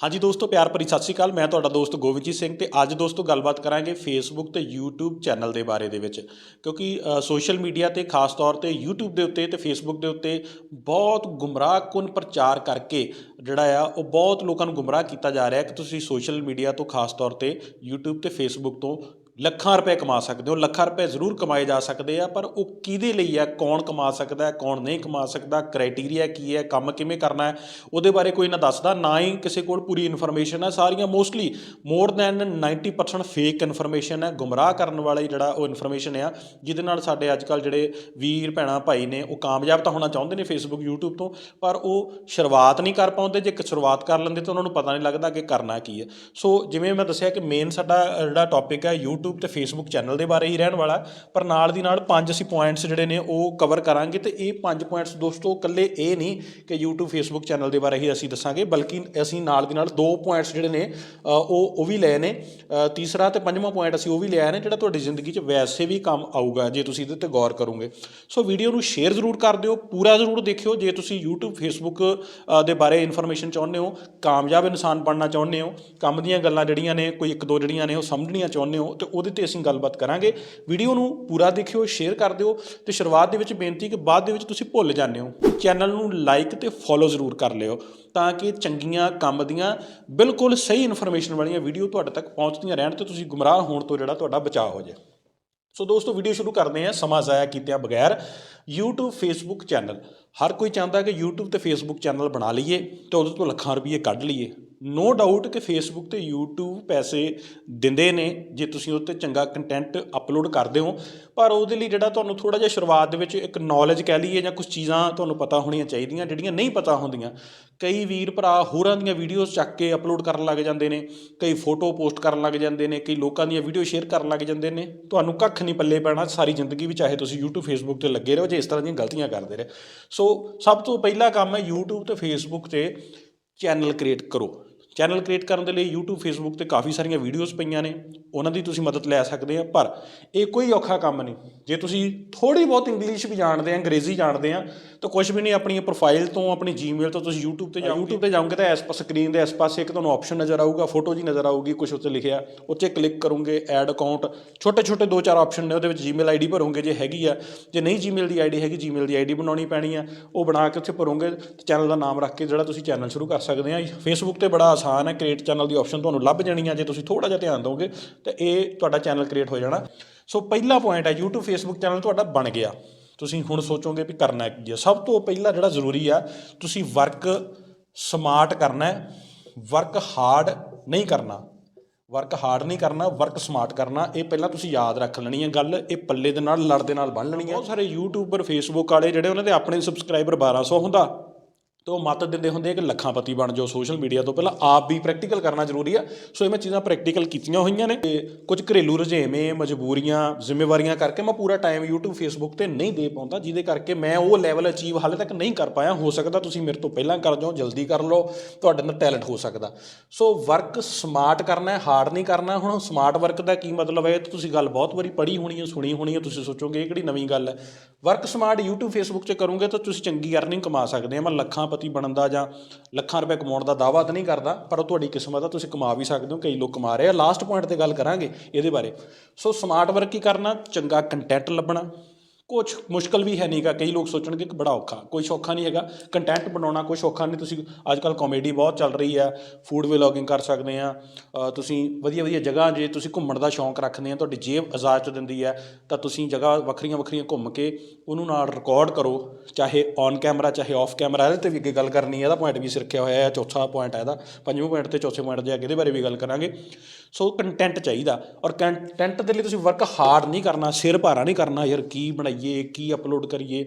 ਹਾਂਜੀ ਦੋਸਤੋ, ਪਿਆਰ ਭਰੀ ਸਤਿ ਸ਼੍ਰੀ ਅਕਾਲ। ਮੈਂ ਤੁਹਾਡਾ ਦੋਸਤ ਗੋਬਿੰਦਜੀਤ ਸਿੰਘ ਤੇ ਅੱਜ ਦੋਸਤੋ ਗੱਲਬਾਤ ਕਰਾਂਗੇ ਫੇਸਬੁੱਕ ਤੇ YouTube ਚੈਨਲ ਦੇ ਬਾਰੇ ਦੇ ਵਿੱਚ। ਕਿਉਂਕਿ ਸੋਸ਼ਲ ਮੀਡੀਆ ਤੇ ਖਾਸ ਤੌਰ ਤੇ YouTube ਦੇ ਉੱਤੇ ਤੇ ਫੇਸਬੁੱਕ ਦੇ ਉੱਤੇ ਬਹੁਤ ਗੁੰਮਰਾਹਕੁਨ ਪ੍ਰਚਾਰ ਕਰਕੇ ਜਿਹੜਾ ਆ, ਉਹ ਬਹੁਤ ਲੋਕਾਂ ਨੂੰ ਗੁੰਮਰਾਹ ਕੀਤਾ ਜਾ ਰਿਹਾ ਕਿ ਤੁਸੀਂ ਸੋਸ਼ਲ ਮੀਡੀਆ ਤੋਂ ਖਾਸ ਤੌਰ ਤੇ YouTube ਤੇ ਫੇਸਬੁੱਕ ਤੋਂ ਲੱਖਾਂ ਰੁਪਏ ਕਮਾ ਸਕਦੇ ਹੋ, ਲੱਖਾਂ ਰੁਪਏ ਜ਼ਰੂਰ ਕਮਾਏ ਜਾ ਸਕਦੇ ਆ, ਪਰ ਉਹ ਕਿਹਦੇ ਲਈ ਆ, ਕੌਣ ਕਮਾ ਸਕਦਾ ਹੈ, ਕੌਣ ਨਹੀਂ ਕਮਾ ਸਕਦਾ ਕ੍ਰਾਈਟੇਰੀਆ ਕੀ ਹੈ, ਕੰਮ ਕਿਵੇਂ ਕਰਨਾ ਹੈ, ਉਹਦੇ ਬਾਰੇ ਕੋਈ ਨਾ ਦੱਸਦਾ, ਨਾ ਹੀ ਕਿਸੇ ਕੋਲ ਪੂਰੀ ਇਨਫੋਰਮੇਸ਼ਨ ਹੈ, ਸਾਰੀਆਂ mostly more than 90% fake information ਹੈ, ਗੁੰਮਰਾਹ ਕਰਨ ਵਾਲੀ ਜਿਹੜਾ ਉਹ ਇਨਫੋਰਮੇਸ਼ਨ ਆ, ਜਿਹਦੇ ਨਾਲ ਸਾਡੇ ਅੱਜ ਕੱਲ ਜਿਹੜੇ ਵੀਰ ਭੈਣਾਂ ਭਾਈ ਨੇ, ਉਹ ਕਾਮਯਾਬ ਤਾਂ ਹੋਣਾ ਚਾਹੁੰਦੇ ਨੇ ਫੇਸਬੁੱਕ YouTube ਤੋਂ, ਪਰ ਉਹ ਸ਼ੁਰੂਆਤ ਨਹੀਂ ਕਰ ਪਾਉਂਦੇ, ਜੇ ਇੱਕ ਸ਼ੁਰੂਆਤ ਕਰ ਲੈਂਦੇ ਤਾਂ ਉਹਨਾਂ ਨੂੰ ਪਤਾ ਨਹੀਂ ਲੱਗਦਾ ਕਿ ਕਰਨਾ ਕੀ ਹੈ। ਸੋ ਜਿਵੇਂ ਮੈਂ ਦੱਸਿਆ ਕਿ ਮੇਨ ਸਾਡਾ ਜਿਹੜਾ ਟੌਪਿਕ ਹੈ, YouTube ਤੇ Facebook ਚੈਨਲ ਦੇ ਬਾਰੇ ਹੀ ਰਹਿਣ ਵਾਲਾ, ਪਰ ਨਾਲ ਦੀ ਨਾਲ ਪੰਜ ਅਸੀਂ ਪੁਆਇੰਟਸ ਜਿਹੜੇ ਨੇ ਉਹ ਕਵਰ ਕਰਾਂਗੇ ਤੇ ਇਹ ਪੰਜ ਪੁਆਇੰਟਸ ਦੋਸਤੋ ਇਕੱਲੇ ਇਹ ਨਹੀਂ ਕਿ YouTube, Facebook ਚੈਨਲ ਦੇ ਬਾਰੇ ਹੀ ਅਸੀਂ ਦੱਸਾਂਗੇ, ਬਲਕਿ ਅਸੀਂ ਨਾਲ ਦੀ ਨਾਲ ਦੋ ਪੁਆਇੰਟਸ ਜਿਹੜੇ ਨੇ ਉਹ ਉਹ ਵੀ ਲਏ ਨੇ। ਤੀਸਰਾ ਤੇ ਪੰਜਵਾਂ ਪੁਆਇੰਟ ਅਸੀਂ ਉਹ ਵੀ ਲਿਆ ਨੇ ਜਿਹੜਾ ਤੁਹਾਡੀ ਜ਼ਿੰਦਗੀ 'ਚ ਵੈਸੇ ਵੀ ਕੰਮ ਆਊਗਾ, ਜੇ ਤੁਸੀਂ ਇਹਦੇ ਤੇ ਗੌਰ ਕਰੋਗੇ। ਸੋ ਵੀਡੀਓ ਨੂੰ ਸ਼ੇਅਰ ਜ਼ਰੂਰ ਕਰ ਦਿਓ, ਪੂਰਾ ਜ਼ਰੂਰ ਦੇਖਿਓ, ਜੇ ਤੁਸੀਂ YouTube, Facebook ਦੇ ਬਾਰੇ ਇਨਫੋਰਮੇਸ਼ਨ ਚਾਹੁੰਦੇ ਹੋ, ਕਾਮਯਾਬ ਇਨਸਾਨ ਬਣਨਾ ਚਾਹੁੰਦੇ ਹੋ, ਕੰਮ ਦੀਆਂ ਗੱਲਾਂ ਜਿਹੜੀਆਂ ਨੇ, ਕੋਈ ਇੱਕ ਦੋ ਜਿਹੜੀਆਂ ਨੇ ਉਹ ਸਮਝਣੀਆਂ ਚਾਹੁੰਦੇ ਹੋ, ਤੇ ਉਹਦੇ ਤੇ ਅਸੀਂ ਗੱਲਬਾਤ ਕਰਾਂਗੇ। ਵੀਡੀਓ ਨੂੰ ਪੂਰਾ ਦੇਖਿਓ, ਸ਼ੇਅਰ ਕਰ ਦਿਓ ਤੇ ਸ਼ੁਰੂਆਤ ਦੇ ਵਿੱਚ ਬੇਨਤੀ ਕਿ ਬਾਅਦ ਦੇ ਵਿੱਚ ਤੁਸੀਂ ਭੁੱਲ ਜਾਂਦੇ ਹੋ। ਚੈਨਲ ਨੂੰ ਲਾਈਕ ਤੇ ਫੋਲੋ ਜ਼ਰੂਰ ਕਰ ਲਿਓ ਤਾਂ ਕਿ ਚੰਗੀਆਂ ਕੰਮ ਦੀਆਂ ਬਿਲਕੁਲ ਸਹੀ ਇਨਫੋਰਮੇਸ਼ਨ ਵਾਲੀਆਂ ਵੀਡੀਓ ਤੁਹਾਡੇ ਤੱਕ ਪਹੁੰਚਦੀਆਂ ਰਹਿਣ ਤੇ ਤੁਸੀਂ ਗੁੰਮਰਾਹ ਹੋਣ ਤੋਂ ਜਿਹੜਾ ਤੁਹਾਡਾ ਬਚਾਅ ਹੋ ਜਾਏ। ਸੋ ਦੋਸਤੋ, ਵੀਡੀਓ ਸ਼ੁਰੂ ਕਰਦੇ ਹਾਂ। ਸਮਾਂ ਜ਼ਾਇਆ ਕੀਤਿਆਂ ਬਗੈਰ YouTube, Facebook ਚੈਨਲ ਹਰ ਕੋਈ ਚਾਹੁੰਦਾ ਕਿ YouTube ਤੇ Facebook ਚੈਨਲ ਬਣਾ ਲਈਏ ਤੇ ਉਹਦੇ ਤੋਂ ਲੱਖਾਂ ਰੁਪਏ ਕੱਢ ਲਈਏ। ਨੋ ਡਾਊਟ ਕਿ ਫੇਸਬੁੱਕ ਤੇ YouTube ਪੈਸੇ ਦਿੰਦੇ ਨੇ, ਜੇ ਤੁਸੀਂ ਉੱਤੇ ਚੰਗਾ ਕੰਟੈਂਟ ਅਪਲੋਡ ਕਰਦੇ ਹੋ, ਪਰ ਉਹਦੇ ਲਈ ਜਿਹੜਾ ਤੁਹਾਨੂੰ ਥੋੜਾ ਜਿਹਾ ਸ਼ੁਰੂਆਤ ਦੇ ਵਿੱਚ ਇੱਕ ਨੌਲੇਜ ਕਹਿ ਲਈਏ ਜਾਂ ਕੁਝ ਚੀਜ਼ਾਂ ਤੁਹਾਨੂੰ ਪਤਾ ਹੋਣੀਆਂ ਚਾਹੀਦੀਆਂ, ਜਿਹੜੀਆਂ ਨਹੀਂ ਪਤਾ ਹੁੰਦੀਆਂ। ਕਈ ਵੀਰ ਭਰਾ ਹੋਰਾਂ ਦੀਆਂ ਵੀਡੀਓਜ਼ ਚੱਕ ਕੇ ਅਪਲੋਡ ਕਰਨ ਲੱਗ ਜਾਂਦੇ ਨੇ, ਕਈ ਫੋਟੋ ਪੋਸਟ ਕਰਨ ਲੱਗ ਜਾਂਦੇ ਨੇ, ਕਈ ਲੋਕਾਂ ਦੀਆਂ ਵੀਡੀਓ ਸ਼ੇਅਰ ਕਰਨ ਲੱਗ ਜਾਂਦੇ ਨੇ। ਤੁਹਾਨੂੰ ਕੱਖ ਨਹੀਂ ਪੱਲੇ ਪੈਣਾ ਸਾਰੀ ਜ਼ਿੰਦਗੀ ਵੀ, ਚਾਹੇ ਤੁਸੀਂ YouTube, Facebook ਤੇ ਲੱਗੇ ਰਹੋ, ਜੇ ਇਸ ਤਰ੍ਹਾਂ ਦੀਆਂ ਗਲਤੀਆਂ ਕਰਦੇ ਰਹੇ। ਸੋ ਸਭ ਤੋਂ ਪਹਿਲਾ ਕੰਮ ਹੈ YouTube ਤੇ Facebook ਤੇ ਚੈਨਲ ਕ੍ਰੀਏਟ ਕਰੋ। ਚੈਨਲ ਕ੍ਰੀਏਟ ਕਰਨ ਦੇ ਲਈ YouTube Facebook ਤੇ ਕਾਫੀ ਸਾਰੀਆਂ ਵੀਡੀਓਜ਼ ਪਈਆਂ ਨੇ। ਉਹਨਾਂ ਦੀ ਤੁਸੀਂ ਮਦਦ ਲੈ ਸਕਦੇ ਆ ਪਰ ਇਹ ਕੋਈ ਔਖਾ ਕੰਮ ਨਹੀਂ। ਜੇ ਤੁਸੀਂ ਥੋੜੀ ਬਹੁਤ ਇੰਗਲਿਸ਼ ਵੀ ਜਾਣਦੇ ਆ ਅੰਗਰੇਜ਼ੀ ਜਾਣਦੇ ਆ ਤਾਂ ਕੁਝ ਵੀ ਨਹੀਂ ਆਪਣੀ ਪ੍ਰੋਫਾਈਲ ਤੋਂ ਆਪਣੀ ਜੀਮੇਲ ਤੋਂ ਤੁਸੀਂ YouTube ਤੇ ਜਾਓਗੇ। YouTube ਤੇ ਜਾਓਗੇ ਤਾਂ ਇਸ ਪਾਸੇ ਸਕਰੀਨ ਦੇ ਇਸ ਪਾਸੇ ਇੱਕ ਤੁਹਾਨੂੰ ਆਪਸ਼ਨ ਨਜ਼ਰ ਆਊਗਾ ਫੋਟੋ ਜੀ ਨਜ਼ਰ ਆਊਗੀ ਕੁਝ ਉੱਤੇ ਲਿਖਿਆ। ਉੱਤੇ ਕਲਿੱਕ ਕਰੋਗੇ ਐਡ ਅਕਾਊਂਟ ਛੋਟੇ ਛੋਟੇ ਦੋ ਚਾਰ ਆਪਸ਼ਨ ਨੇ ਉਹਦੇ ਵਿੱਚ ਜੀਮੇਲ ਆਈਡੀ ਭਰੋਗੇ ਜੇ ਹੈਗੀ ਆ। ਜੇ ਨਹੀਂ ਜੀਮੇਲ ਦੀ ਆਈਡੀ ਹੈਗੀ ਜੀਮੇਲ ਦੀ ਆਈਡੀ ਬਣਾਉਣੀ ਪੈਣੀ ਆ। ਉਹ ਬਣਾ ਕੇ ਉੱਥੇ ਭਰੋਗੇ ਤੇ ਚੈਨਲ ਦਾ ਨਾਮ ਰੱਖ ਕੇ ਜਿਹੜਾ ਤੁਸੀਂ ਚੈਨਲ ਸ਼ੁਰੂ ਕਰ ਸਕਦੇ ਆ। ਫੇਸਬੁੱਕ ਤੇ ਬੜਾ ਆਸਾਨ ਹੈ ਕ੍ਰੀਏਟ ਚੈਨਲ ਦੀ ਆਪਸ਼ਨ ਤੁਹਾਨੂੰ ਲੱਭ ਜਾਣੀ ਆ ਜੇ ਤੁਸੀਂ ਥੋੜਾ ਜਿਹਾ ਧਿਆਨ ਦਿਓਗੇ ਤੇ ਇਹ ਤੁਹਾਡਾ ਚੈਨਲ ਕ੍ਰੀਏਟ ਹੋ ਜਾਣਾ। ਸੋ ਪਹਿਲਾ ਪੁਆਇੰਟ ਹੈ, YouTube, Facebook ਚੈਨਲ ਤੁਹਾਡਾ ਬਣ ਗਿਆ। ਤੁਸੀਂ ਹੁਣ ਸੋਚੋਗੇ ਵੀ ਕਰਨਾ ਕੀ ਹੈ। ਸਭ ਤੋਂ ਪਹਿਲਾਂ ਜਿਹੜਾ ਜ਼ਰੂਰੀ ਆ, ਤੁਸੀਂ ਵਰਕ ਸਮਾਰਟ ਕਰਨਾ ਹੈ ਵਰਕ ਹਾਰਡ ਨਹੀਂ ਕਰਨਾ। ਵਰਕ ਹਾਰਡ ਨਹੀਂ ਕਰਨਾ ਵਰਕ ਸਮਾਰਟ ਕਰਨਾ, ਇਹ ਪਹਿਲਾਂ ਤੁਸੀਂ ਯਾਦ ਰੱਖ ਲੈਣੀ ਹੈ ਗੱਲ। ਇਹ ਪੱਲੇ ਦੇ ਨਾਲ, ਲੜ ਦੇ ਨਾਲ ਬਣ ਲੈਣੀ ਹੈ। ਬਹੁਤ ਸਾਰੇ ਯੂਟਿਊਬਰ ਫੇਸਬੁੱਕ ਵਾਲੇ ਜਿਹੜੇ ਉਹਨਾਂ ਦੇ ਆਪਣੇ ਸਬਸਕ੍ਰਾਈਬਰ 1200 ਹੁੰਦਾ। ਤੇ ਉਹ ਮੱਤ ਦਿੰਦੇ ਹੁੰਦੇ ਆ ਕਿ ਲੱਖਾਂਪਤੀ ਬਣ ਜਾਓ ਸੋਸ਼ਲ ਮੀਡੀਆ ਤੋਂ। ਪਹਿਲਾਂ ਆਪ ਵੀ ਪ੍ਰੈਕਟੀਕਲ ਕਰਨਾ ਜ਼ਰੂਰੀ ਆ। ਸੋ ਇਹ ਮੈਂ ਚੀਜ਼ਾਂ ਪ੍ਰੈਕਟੀਕਲ ਕੀਤੀਆਂ ਹੋਈਆਂ ਨੇ ਤੇ ਕੁਝ ਘਰੇਲੂ ਰੁਝੇਵੇਂ, ਮਜਬੂਰੀਆਂ, ਜ਼ਿੰਮੇਵਾਰੀਆਂ ਕਰਕੇ ਮੈਂ ਪੂਰਾ ਟਾਈਮ YouTube, Facebook ਤੇ ਨਹੀਂ ਦੇ ਪਾਉਂਦਾ, ਜਿਹਦੇ ਕਰਕੇ ਮੈਂ ਉਹ ਲੈਵਲ ਅਚੀਵ ਹਾਲੇ ਤੱਕ ਨਹੀਂ ਕਰ ਪਾਇਆ। ਹੋ ਸਕਦਾ ਤੁਸੀਂ ਮੇਰੇ ਤੋਂ ਪਹਿਲਾਂ ਕਰ ਜਾਓ, ਜਲਦੀ ਕਰ ਲਓ, ਤੁਹਾਡੇ ਅੰਦਰ ਟੈਲੈਂਟ ਹੋ ਸਕਦਾ। ਸੋ ਵਰਕ ਸਮਾਰਟ ਕਰਨਾ ਹੈ ਹਾਰਡ ਨਹੀਂ ਕਰਨਾ। ਹੁਣ ਸਮਾਰਟ ਵਰਕ ਦਾ ਕੀ ਮਤਲਬ ਹੈ? ਇਹ ਤੁਸੀਂ ਗੱਲ ਬਹੁਤ ਵਾਰੀ ਪੜ੍ਹੀ ਹੋਣੀ ਹੈ, ਸੁਣੀ ਹੋਣੀ ਹੈ, ਤੁਸੀਂ ਸੋਚੋਗੇ ਇਹ ਕਿਹੜੀ ਨਵੀਂ ਗੱਲ ਹੈ। ਵਰਕ ਸਮਾਰਟ YouTube, Facebook 'ਚ ਕਰੋਗੇ ਤਾਂ ਤੁਸੀਂ ਚੰਗੀ ਅਰਨਿੰਗ ਕਮਾ ਸਕਦੇ ਆ ਮੈਂ ਲੱਖਾਂ ਪਤੀ ਬਣਨ ਦਾ ਜਾਂ ਲੱਖਾਂ ਰੁਪਏ ਕਮਾਉਣ ਦਾ ਦਾਅਵਾ ਤਾਂ ਨਹੀਂ ਕਰਦਾ, ਪਰ ਉਹ ਤੁਹਾਡੀ ਕਿਸਮਤ ਆ, ਤੁਸੀਂ ਕਮਾ ਵੀ ਸਕਦੇ ਹੋ, ਕਈ ਲੋਕ ਕਮਾ ਰਹੇ ਆ। ਲਾਸਟ ਪੁਆਇੰਟ ਤੇ ਗੱਲ ਕਰਾਂਗੇ ਇਹਦੇ ਬਾਰੇ। ਸੋ ਸਮਾਰਟ ਵਰਕ ਕੀ ਕਰਨਾ? ਚੰਗਾ ਕੰਟੈਂਟ ਲੱਭਣਾ। ਕੁਝ ਮੁਸ਼ਕਲ ਵੀ ਹੈ ਨਹੀਂਗਾ ਕਈ ਲੋਕ ਸੋਚਣਗੇ ਕਿ ਬੜਾ ਔਖਾ, ਕੋਈ ਸੌਖਾ ਨਹੀਂ ਹੈਗਾ। ਕੰਟੈਂਟ ਬਣਾਉਣਾ ਕੋਈ ਸੌਖਾ ਨਹੀਂ ਤੁਸੀਂ ਅੱਜ ਕੱਲ ਕਾਮੇਡੀ ਬਹੁਤ ਚੱਲ ਰਹੀ ਹੈ। ਫੂਡ ਵਲੌਗਿੰਗ ਕਰ ਸਕਦੇ ਆ ਤੁਸੀਂ ਵਧੀਆ ਵਧੀਆ ਜਗ੍ਹਾ ਜੇ ਤੁਸੀਂ ਘੁੰਮਣ ਦਾ ਸ਼ੌਂਕ ਰੱਖਦੇ ਆ ਤੁਹਾਡੀ ਜੇਬ ਇਜਾਜ਼ਤ ਦਿੰਦੀ ਹੈ, ਤਾਂ ਤੁਸੀਂ ਜਗ੍ਹਾ ਵੱਖਰੀਆਂ ਵੱਖਰੀਆਂ ਘੁੰਮ ਕੇ ਉਹਨੂੰ ਨਾਲ ਰਿਕਾਰਡ ਕਰੋ। ਚਾਹੇ ਔਨ ਕੈਮਰਾ ਚਾਹੇ ਆਫ ਕੈਮਰਾ ਇਹਦੇ ਤੇ ਵੀ ਅੱਗੇ ਗੱਲ ਕਰਨੀ ਹੈ। ਇਹਦਾ ਪੁਆਇੰਟ ਵੀ ਸਿਰਖਿਆ ਹੋਇਆ ਹੈ, ਚੌਥਾ ਪੁਆਇੰਟ ਹੈ ਇਹਦਾ। ਪੰਜਵੇਂ ਪੁਆਇੰਟ ਤੇ ਚੌਥੇ ਪੁਆਇੰਟ ਦੇ ਅੱਗੇ ਇਹਦੇ ਬਾਰੇ ਵੀ ਗੱਲ ਕਰਾਂਗੇ। ਸੋ ਕੰਟੈਂਟ ਚਾਹੀਦਾ। ਔਰ ਕੰਟੈਂਟ ਦੇ ਲਈ ਤੁਸੀਂ ਵਰਕ ਹਾਰਡ ਨਹੀਂ ਕਰਨਾ, ਸਿਰ ਭਾਰਾ ਨਹੀਂ ਕਰਨਾ, ਯਾਰ ਕੀ ਬਣਾਈ ਬਣਾਈਏ ਕੀ ਅਪਲੋਡ ਕਰੀਏ,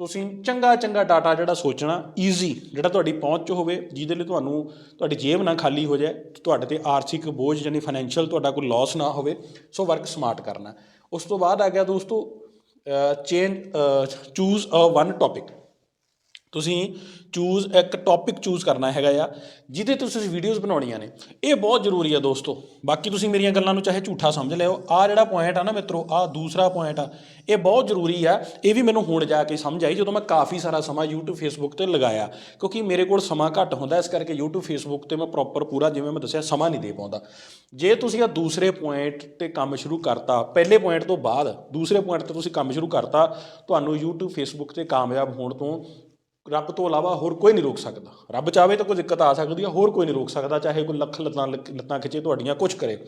ਤੁਸੀਂ ਚੰਗਾ ਚੰਗਾ ਡਾਟਾ ਜਿਹੜਾ ਸੋਚਣਾ ਈਜ਼ੀ ਜਿਹੜਾ ਤੁਹਾਡੀ ਪਹੁੰਚ 'ਚ ਹੋਵੇ, ਜਿਹਦੇ ਲਈ ਤੁਹਾਨੂੰ ਤੁਹਾਡੀ ਜੇਬ ਨਾ ਖਾਲੀ ਹੋ ਜਾਏ, ਤੁਹਾਡੇ ਤੇ ਆਰਥਿਕ ਬੋਝ ਯਾਨੀ ਫਾਈਨੈਂਸ਼ੀਅਲ ਤੁਹਾਡਾ ਕੋਈ ਲਾਸ ਨਾ ਹੋਵੇ ਸੋ ਵਰਕ ਸਮਾਰਟ ਕਰਨਾ। ਉਸ ਤੋਂ ਬਾਅਦ ਆ ਗਿਆ ਦੋਸਤੋ change choose a one topic ਤੁਸੀਂ ਚੂਜ਼ ਇੱਕ ਟੌਪਿਕ ਚੂਜ਼ ਕਰਨਾ ਹੈਗਾ ਆ, ਜਿਹਦੇ ਤੇ ਤੁਸੀਂ ਵੀਡੀਓਜ਼ ਬਣਾਉਣੀਆਂ ਨੇ। ਇਹ ਬਹੁਤ ਜ਼ਰੂਰੀ ਆ ਦੋਸਤੋ। ਬਾਕੀ ਤੁਸੀਂ ਮੇਰੀਆਂ ਗੱਲਾਂ ਨੂੰ ਚਾਹੇ ਝੂਠਾ ਸਮਝ ਲਿਓ। ਆ ਜਿਹੜਾ ਪੁਆਇੰਟ ਆ ਨਾ ਮਿੱਤਰੋ ਆ ਦੂਸਰਾ ਪੁਆਇੰਟ ਆ। ਇਹ ਬਹੁਤ ਜ਼ਰੂਰੀ ਆ। ਇਹ ਵੀ ਮੈਨੂੰ ਹੁਣ ਜਾ ਕੇ ਸਮਝ ਆਈ ਜਦੋਂ ਮੈਂ ਕਾਫੀ ਸਾਰਾ ਸਮਾਂ YouTube, Facebook ਤੇ ਲਗਾਇਆ। ਕਿਉਂਕਿ ਮੇਰੇ ਕੋਲ ਸਮਾਂ ਘੱਟ ਹੁੰਦਾ, ਇਸ ਕਰਕੇ YouTube, Facebook ਤੇ ਮੈਂ ਪ੍ਰੋਪਰ ਪੂਰਾ ਜਿਵੇਂ ਮੈਂ ਦੱਸਿਆ ਸਮਾਂ ਨਹੀਂ ਦੇ ਪਾਉਂਦਾ। ਜੇ ਤੁਸੀਂ ਆ ਦੂਸਰੇ ਪੁਆਇੰਟ ਤੇ ਕੰਮ ਸ਼ੁਰੂ ਕਰਤਾ, ਪਹਿਲੇ ਪੁਆਇੰਟ ਤੋਂ ਬਾਅਦ ਦੂਸਰੇ ਪੁਆਇੰਟ ਤੇ ਤੁਸੀਂ ਕੰਮ ਸ਼ੁਰੂ ਕਰਤਾ, ਤੁਹਾਨੂੰ YouTube, Facebook ਤੇ ਕਾਮਯਾਬ ਹੋਣ ਤੋਂ ਰੱਬ ਤੋਂ ਇਲਾਵਾ ਹੋਰ ਕੋਈ ਨਹੀਂ ਰੋਕ ਸਕਦਾ। ਰੱਬ ਚਾਹੇ ਤਾਂ ਕੋਈ ਦਿੱਕਤ ਆ ਸਕਦੀ ਆ, ਹੋਰ ਕੋਈ ਨਹੀਂ ਰੋਕ ਸਕਦਾ, ਚਾਹੇ ਕੋਈ ਲੱਖ ਲੱਤਾਂ ਲੱਤਾਂ ਖਿੱਚੇ ਤੁਹਾਡੀਆਂ ਕੁਝ ਕਰੇ।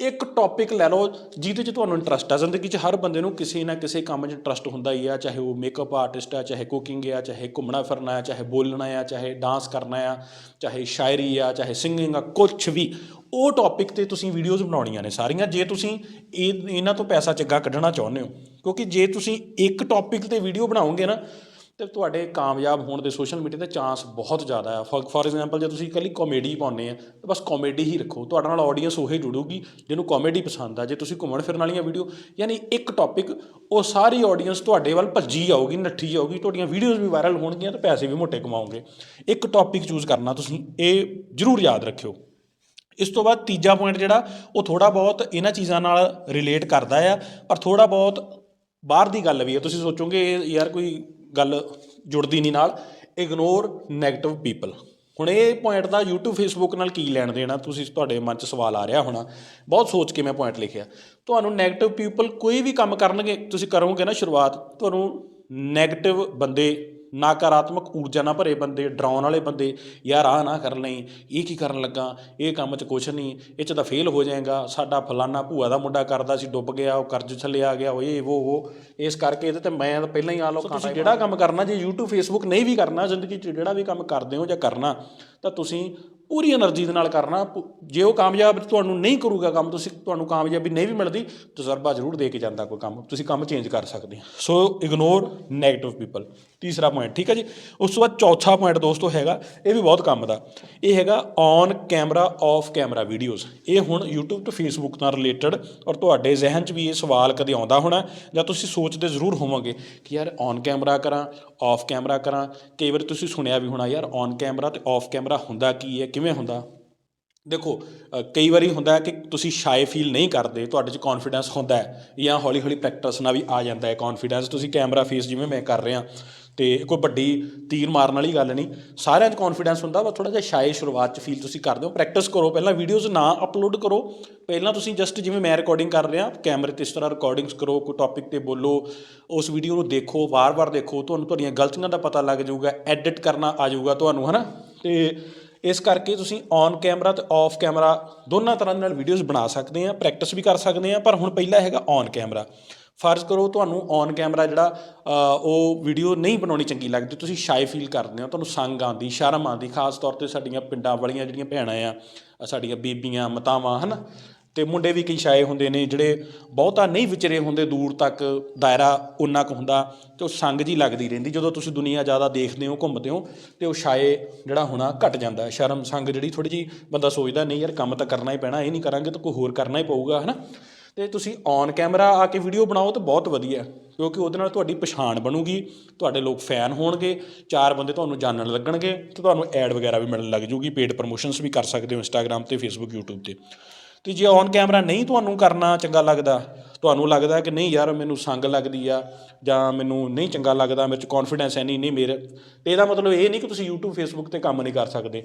ਇੱਕ ਟੌਪਿਕ ਲੈ ਲਓ, ਜਿਹਦੇ 'ਚ ਤੁਹਾਨੂੰ ਇੰਟਰਸਟ ਆ। ਜ਼ਿੰਦਗੀ 'ਚ ਹਰ ਬੰਦੇ ਨੂੰ ਕਿਸੇ ਨਾ ਕਿਸੇ ਕੰਮ 'ਚ ਇੰਟਰਸਟ ਹੁੰਦਾ ਹੀ ਆ, ਚਾਹੇ ਉਹ ਮੇਕਅਪ ਆਰਟਿਸਟ ਆ, ਚਾਹੇ ਕੁਕਿੰਗ ਆ, ਚਾਹੇ ਘੁੰਮਣਾ ਫਿਰਨਾ ਆ, ਚਾਹੇ ਬੋਲਣਾ ਆ, ਚਾਹੇ ਡਾਂਸ ਕਰਨਾ ਆ, ਚਾਹੇ ਸ਼ਾਇਰੀ ਆ, ਚਾਹੇ ਸਿੰਗਿੰਗ ਆ ਕੁਝ ਵੀ। ਉਹ ਟੌਪਿਕ ਤੇ ਤੁਸੀਂ ਵੀਡੀਓਜ਼ ਬਣਾਉਣੀਆਂ ਨੇ ਸਾਰੀਆਂ। ਜੇ ਤੁਸੀਂ ਇਹ, ਇਹਨਾਂ ਤੋਂ ਪੈਸਾ ਚੰਗਾ ਕੱਢਣਾ ਚਾਹੁੰਦੇ ਹੋ, ਕਿਉਂਕਿ ਜੇ ਤੁਸੀਂ ਇੱਕ ਟੌਪਿਕ ਤੇ ਵੀਡੀਓ ਬਣਾਓਗੇ ਨਾ ਤੇ ਤੁਹਾਡੇ ਕਾਮਯਾਬ ਹੋਣ ਦੇ ਸੋਸ਼ਲ ਮੀਡੀਆ ਤੇ ਚਾਂਸ ਬਹੁਤ ਜ਼ਿਆਦਾ ਆ। ਫੋਰ ਐਗਜ਼ਾਮਪਲ ਜੇ ਤੁਸੀਂ ਇਕੱਲੀ ਕਾਮੇਡੀ ਪਾਉਂਦੇ ਆ, ਤਾਂ ਬਸ ਕਾਮੇਡੀ ਹੀ ਰੱਖੋ। ਤੁਹਾਡੇ ਨਾਲ ਆਡੀਅנס ਉਹੀ ਜੁੜੂਗੀ ਜਿਹਨੂੰ ਕਾਮੇਡੀ ਪਸੰਦ ਆ। ਜੇ ਤੁਸੀਂ ਘੁੰਮਣ ਫਿਰਨ ਵਾਲੀਆਂ ਵੀਡੀਓ ਯਾਨੀ ਇੱਕ ਟੌਪਿਕ ਉਹ ਸਾਰੀ ਆਡੀਅנס ਤੁਹਾਡੇ ਵੱਲ ਭੱਜੀ ਜਾਊਗੀ, ਨੱਠੀ ਜਾਊਗੀ, ਤੁਹਾਡੀਆਂ ਵੀਡੀਓਜ਼ ਵੀ ਵਾਇਰਲ ਹੋਣਗੀਆਂ ਤੇ ਪੈਸੇ ਵੀ ਮੋਟੇ ਕਮਾਓਗੇ। ਇੱਕ ਟੌਪਿਕ ਚੂਜ਼ ਕਰਨਾ ਤੁਸੀਂ, ਇਹ ਜ਼ਰੂਰ ਯਾਦ ਰੱਖਿਓ। ਇਸ ਤੋਂ ਬਾਅਦ ਤੀਜਾ ਪੁਆਇੰਟ ਜਿਹੜਾ, ਉਹ ਥੋੜਾ ਬਹੁਤ ਇਹਨਾਂ ਚੀਜ਼ਾਂ ਨਾਲ ਰਿਲੇਟ ਕਰਦਾ ਆ, ਪਰ ਥੋੜਾ ਬਹੁਤ ਬਾਹਰ ਦੀ ਗੱਲ ਵੀ ਹੈ ਤੁਸੀਂ ਸੋਚੋਗੇ ਯਾਰ ਕੋਈ ਗੱਲ ਜੁੜਦੀ ਨਹੀਂ ਨਾਲ ਇਗਨੋਰ ਨੈਗੇਟਿਵ ਪੀਪਲ ਹੁਣ ਇਹ ਪੁਆਇੰਟ ਦਾ YouTube, Facebook ਨਾਲ ਕੀ ਲੈਣ ਦੇਣਾ? ਤੁਸੀਂ ਤੁਹਾਡੇ ਮਨ 'ਚ ਸਵਾਲ ਆ ਰਿਹਾ ਹੋਣਾ। ਬਹੁਤ ਸੋਚ ਕੇ ਮੈਂ ਪੁਆਇੰਟ ਲਿਖਿਆ। ਤੁਹਾਨੂੰ ਨੈਗੇਟਿਵ ਪੀਪਲ ਕੋਈ ਵੀ ਕੰਮ ਕਰਨਗੇ, ਤੁਸੀਂ ਕਰੋਗੇ ਨਾ ਸ਼ੁਰੂਆਤ, ਤੁਹਾਨੂੰ ਨੈਗੇਟਿਵ ਬੰਦੇ ਨਕਾਰਾਤਮਕ ਊਰਜਾ ਨਾਲ ਭਰੇ ਬੰਦੇ ਡਰਾਉਣ ਵਾਲੇ ਬੰਦੇ ਯਾਰ ਆਹ ਨਾ ਕਰ ਲਈ ਇਹ ਕੀ ਕਰਨ ਲੱਗਾ ਇਹ ਕੰਮ 'ਚ ਕੁਛ ਨਹੀਂ ਇਹ 'ਚ ਤਾਂ ਫੇਲ ਹੋ ਜਾਏਗਾ ਸਾਡਾ ਫਲਾਨਾ ਭੂਆ ਦਾ ਮੁੰਡਾ ਕਰਦਾ ਸੀ ਡੁੱਬ ਗਿਆ ਉਹ ਕਰਜ਼ ਥੱਲੇ ਆ ਗਿਆ ਇਹ ਉਹ ਉਹ ਇਸ ਕਰਕੇ ਇਹਦੇ ਤੇ ਮੈਂ ਤਾਂ ਪਹਿਲਾਂ ਹੀ ਆ ਲੋਕਾਂ ਤੁਸੀਂ ਜਿਹੜਾ ਕੰਮ ਕਰਨਾ ਜੇ YouTube Facebook ਨਹੀਂ ਵੀ ਕਰਨਾ ਜ਼ਿੰਦਗੀ 'ਚ ਜਿਹੜਾ ਵੀ ਕੰਮ ਕਰਦੇ ਹੋ ਜਾਂ ਕਰਨਾ ਤਾਂ ਤੁਸੀਂ ਪੂਰੀ એનર્ਜੀ ਦੇ ਨਾਲ ਕਰਨਾ ਜੇ ਉਹ ਕਾਮਯਾਬ ਤੁਹਾਨੂੰ ਨਹੀਂ ਕਰੂਗਾ ਕੰਮ, ਤੁਸੀਂ, ਤੁਹਾਨੂੰ ਕਾਮਯਾਬੀ ਨਹੀਂ ਵੀ ਮਿਲਦੀ, ਤਜਰਬਾ ਜ਼ਰੂਰ ਦੇ ਕੇ ਜਾਂਦਾ ਕੋਈ ਕੰਮ, ਤੁਸੀਂ ਕੰਮ ਚੇਂਜ ਕਰ ਸਕਦੇ ਹੋ। ਸੋ ਇਗਨੋਰ 네ਗੇਟਿਵ ਪੀਪਲ ਤੀਸਰਾ ਪੁਆਇੰਟ ਠੀਕ ਹੈ ਜੀ? ਉਸ ਤੋਂ ਬਾਅਦ ਚੌਥਾ ਪੁਆਇੰਟ ਦੋਸਤੋ ਹੈਗਾ, ਇਹ ਵੀ ਬਹੁਤ ਕੰਮ ਦਾ। ਇਹ ਹੈਗਾ on camera off camera videos ਇਹ ਹੁਣ YouTube ਤੇ Facebook ਨਾਲ ਰਿਲੇਟਡ ਔਰ ਤੁਹਾਡੇ ਜ਼ਿਹਨ 'ਚ ਵੀ ਇਹ ਸਵਾਲ ਕਦੇ ਆਉਂਦਾ ਹੋਣਾ, ਜਾਂ ਤੁਸੀਂ ਸੋਚਦੇ ਜ਼ਰੂਰ ਹੋਵੋਗੇ ਕਿ ਯਾਰ ਔਨ ਕੈਮਰਾ ਕਰਾਂ ਆਫ ਕੈਮਰਾ ਕਰਾਂ। ਕਈ ਵਾਰ ਤੁਸੀਂ ਸੁਣਿਆ ਵੀ ਹੋਣਾ, ਯਾਰ ਔਨ ਕੈਮਰਾ ਤੇ ਆਫ ਕੈਮਰਾ ਹੁੰਦਾ ਕੀ ਹੈ ਕਿਵੇਂ ਹੁੰਦਾ? ਦੇਖੋ ਕਈ ਵਾਰੀ ਹੁੰਦਾ ਹੈ ਕਿ ਤੁਸੀਂ ਸ਼ਾਏ ਫੀਲ ਨਹੀਂ ਕਰਦੇ, ਤੁਹਾਡੇ 'ਚ ਕੌਨਫੀਡੈਂਸ ਹੁੰਦਾ ਹੈ ਜਾਂ ਹੌਲੀ ਹੌਲੀ ਪ੍ਰੈਕਟਿਸ ਨਾਲ ਵੀ ਆ ਜਾਂਦਾ ਹੈ ਕੌਨਫੀਡੈਂਸ ਤੁਸੀਂ ਕੈਮਰਾ ਫੇਸ ਜਿਵੇਂ ਮੈਂ ਕਰ ਰਿਹਾ, ਤੇ ਕੋਈ ਵੱਡੀ ਤੀਰ ਮਾਰਨ ਵਾਲੀ ਗੱਲ ਨਹੀਂ। ਸਾਰਿਆਂ 'ਚ ਕੌਨਫੀਡੈਂਸ ਹੁੰਦਾ, ਬਸ ਥੋੜਾ ਜਿਹਾ ਸ਼ਾਏ ਸ਼ੁਰੂਆਤ 'ਚ ਫੀਲ ਤੁਸੀਂ ਕਰਦੇ ਹੋ। ਪ੍ਰੈਕਟਿਸ ਕਰੋ, ਪਹਿਲਾਂ ਵੀਡੀਓਜ਼ ਨਾ ਅਪਲੋਡ ਕਰੋ। ਪਹਿਲਾਂ ਤੁਸੀਂ ਜਸਟ ਜਿਵੇਂ ਮੈਂ ਰਿਕਾਰਡਿੰਗ ਕਰ ਰਿਹਾ ਕੈਮਰੇ ਤੇ ਇਸ ਤਰ੍ਹਾਂ ਰਿਕਾਰਡਿੰਗਸ ਕਰੋ, ਕੋਈ ਟੌਪਿਕ ਤੇ ਬੋਲੋ, ਉਸ ਵੀਡੀਓ ਨੂੰ ਦੇਖੋ, ਵਾਰ-ਵਾਰ ਦੇਖੋ, ਤੁਹਾਨੂੰ ਤੁਹਾਡੀਆਂ ਗਲਤੀਆਂ ਦਾ ਪਤਾ ਲੱਗ ਜਾਊਗਾ ਐਡਿਟ ਕਰਨਾ ਆ ਜਾਊਗਾ ਤੁਹਾਨੂੰ, ਹਨਾ? ਤੇ ਇਸ ਕਰਕੇ ਤੁਸੀਂ ਔਨ ਕੈਮਰਾ ਤੇ ਆਫ ਕੈਮਰਾ ਦੋਨਾਂ ਤਰ੍ਹਾਂ ਦੇ ਨਾਲ ਵੀਡੀਓਜ਼ ਬਣਾ ਸਕਦੇ ਆ ਪ੍ਰੈਕਟਿਸ ਵੀ ਕਰ ਸਕਦੇ ਆ, ਪਰ ਹੁਣ ਪਹਿਲਾ ਹੈਗਾ ਔਨ ਕੈਮਰਾ ਫਰਜ਼ ਕਰੋ ਤੁਹਾਨੂੰ ਔਨ ਕੈਮਰਾ ਜਿਹੜਾ ਉਹ ਵੀਡੀਓ ਨਹੀਂ ਬਣਾਉਣੀ ਚੰਗੀ ਲੱਗਦੀ, ਤੁਸੀਂ ਸ਼ਾਈ ਫੀਲ ਕਰਦੇ ਹੋ, ਤੁਹਾਨੂੰ ਸੰਗ ਆਉਂਦੀ, ਸ਼ਰਮ ਆਉਂਦੀ, ਖਾਸ ਤੌਰ ਤੇ ਸਾਡੀਆਂ ਪਿੰਡਾਂ ਵਾਲੀਆਂ ਜਿਹੜੀਆਂ ਭੈਣਾਂ ਆ, ਸਾਡੀਆਂ ਬੀਬੀਆਂ, ਮਾਤਾਵਾਂ, ਹਨਾ? ਤੇ ਮੁੰਡੇ ਵੀ ਕਈ ਸ਼ਾਏ ਹੁੰਦੇ ਨੇ, ਜਿਹੜੇ ਬਹੁਤਾ ਨਹੀਂ ਵਿਚਰੇ ਹੁੰਦੇ, ਦੂਰ ਤੱਕ ਦਾਇਰਾ ਉਨਾ ਕੁ ਹੁੰਦਾ ਤੇ ਉਹ ਸੰਗ ਜੀ ਲੱਗਦੀ ਰਹਿੰਦੀ। ਜਦੋਂ ਤੁਸੀਂ ਦੁਨੀਆ ਜ਼ਿਆਦਾ ਦੇਖਦੇ ਹੋ, ਘੁੰਮਦੇ ਹੋ ਤੇ ਉਹ ਸ਼ਾਏ ਜਿਹੜਾ ਹੋਣਾ ਘਟ ਜਾਂਦਾ ਹੈ। ਸ਼ਰਮ ਸੰਗ ਜਿਹੜੀ ਥੋੜੀ ਜੀ ਬੰਦਾ ਸੋਚਦਾ, ਨਹੀਂ ਯਾਰ ਕੰਮ ਤਾਂ ਕਰਨਾ ਹੀ ਪੈਣਾ, ਇਹ ਨਹੀਂ ਕਰਾਂਗੇ ਤਾਂ ਕੋਈ ਹੋਰ ਕਰਨਾ ਹੀ ਪਊਗਾ, ਹਨਾ? ਤੇ ਤੁਸੀਂ ਔਨ ਕੈਮਰਾ ਆ ਕੇ ਵੀਡੀਓ ਬਣਾਓ ਤਾਂ ਬਹੁਤ ਵਧੀਆ ਕਿਉਂਕਿ ਉਹਦੇ ਨਾਲ ਤੁਹਾਡੀ ਪਛਾਣ ਬਣੂਗੀ, ਤੁਹਾਡੇ ਲੋਕ ਫੈਨ ਹੋਣਗੇ, ਚਾਰ ਬੰਦੇ ਤੁਹਾਨੂੰ ਜਾਣਨ ਲੱਗਣਗੇ ਤੇ ਤੁਹਾਨੂੰ ਐਡ ਵਗੈਰਾ ਵੀ ਮਿਲਣ ਲੱਗ ਜੂਗੀ ਪੇਡ ਪ੍ਰਮੋਸ਼ਨਸ ਵੀ ਕਰ ਸਕਦੇ ਹੋ ਇੰਸਟਾਗ੍ਰam ਤੇ ਫੇਸਬੁੱਕ YouTube ਤੇ। ਤੇ ਜੇ ਔਨ ਕੈਮਰਾ ਨਹੀਂ ਤੁਹਾਨੂੰ ਕਰਨਾ ਚੰਗਾ ਲੱਗਦਾ, ਤੁਹਾਨੂੰ ਲੱਗਦਾ ਕਿ ਨਹੀਂ ਯਾਰ ਮੈਨੂੰ ਸੰਗ ਲੱਗਦੀ ਆ ਜਾਂ ਮੈਨੂੰ ਨਹੀਂ ਚੰਗਾ ਲੱਗਦਾ, ਮੇਰੇ ਚ ਕੌਨਫੀਡੈਂਸ ਹੈ ਨਹੀਂ ਨਹੀਂ ਮੇਰੇ, ਤੇ ਇਹਦਾ ਮਤਲਬ ਇਹ ਨਹੀਂ ਕਿ ਤੁਸੀਂ YouTube, Facebook ਤੇ ਕੰਮ ਨਹੀਂ ਕਰ ਸਕਦੇ।